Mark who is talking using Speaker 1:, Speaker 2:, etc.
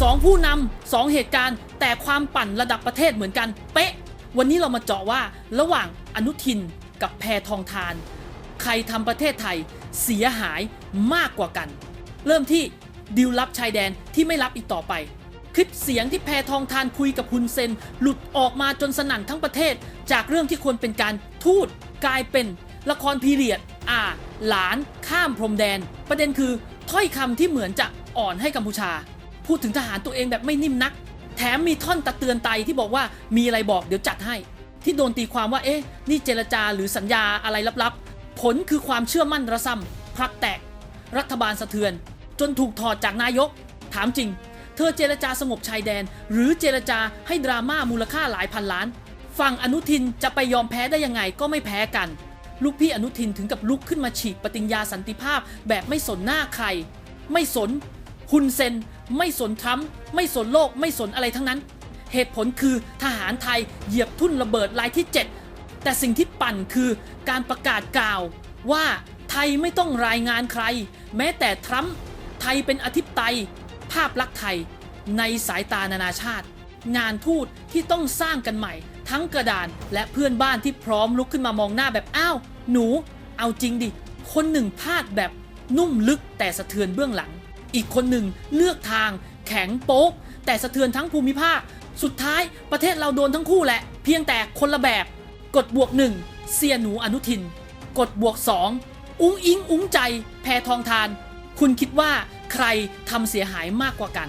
Speaker 1: สองผู้นำสองเหตุการณ์ แต่ความปั่นระดับประเทศเหมือนกัน เป๊ะ วันนี้เรามาเจาะว่าระหว่างอนุทินกับแพทองทาน ใครทำประเทศไทยเสียหายมากกว่ากัน เริ่มที่ดิวลับชายแดนที่ไม่รับอีกต่อไป คลิปเสียงที่แพทองทานคุยกับฮุนเซน หลุดออกมาจนสนั่นทั้งประเทศ จากเรื่องที่ควรเป็นการทูตกลายเป็นละครพีเรียด อ่า หลานข้ามพรมแดน ประเด็นคือถ้อยคำที่เหมือนจะอ่อนให้กัมพูชา พูดถึงทหารตัวเองแบบไม่นิ่มนัก แถมมีท่อนตะเตือนไตที่บอกว่ามีอะไรบอกเดี๋ยวจัดให้ ที่โดนตีความว่าเอ๊ะนี่เจรจาหรือสัญญาอะไรลับๆ ผลคือความเชื่อมั่นระซ้ำพลักแตก รัฐบาลสะเทือน จนถูกถอดจากนายก ถามจริง เธอเจรจาสงบชายแดน หรือเจรจาให้ดราม่ามูลค่าหลายพันล้านฝั่งอนุทินจะไปยอมแพ้ได้ยังไงก็ไม่แพ้กัน ลูกพี่อนุทินถึงกับลุกขึ้นมาฉีกปฏิญญาสันติภาพแบบไม่สนหน้าใคร ไม่สนฮุนเซน ไม่สนทรัมป์ไม่สนโลกไม่สนอะไรทั้งนั้น เหตุผลคือทหารไทยเหยียบทุ่นระเบิดลายที่ 7 แต่สิ่งที่ปั่นคือการประกาศกล่าว ว่าไทยไม่ต้องรายงานใคร แม้แต่ทรัมป์ไทยเป็นอธิปไตย ภาพลักษณ์ไทย ในสายตานานาชาติ งานทูตที่ต้องสร้างกันใหม่ ทั้งกระดานและเพื่อนบ้านที่พร้อมลุกขึ้นมามองหน้าแบบอ้าวหนู เอาจริงดิ คนหนึ่งพลาดแบบนุ่มลึกแต่สะเทือนเบื้องหลัง อีกคนหนึ่งเลือกทางแข็งโป๊ก แต่สะเทือนทั้งภูมิภาค สุดท้ายประเทศเราโดนทั้งคู่แหละ เพียงแต่คนละแบบ กดบวกหนึ่งเสียหนูอนุทิน กดบวกสองอุ้งอิงอุ้งใจ แพทองทาน คุณคิดว่าใครทำเสียหายมากกว่ากัน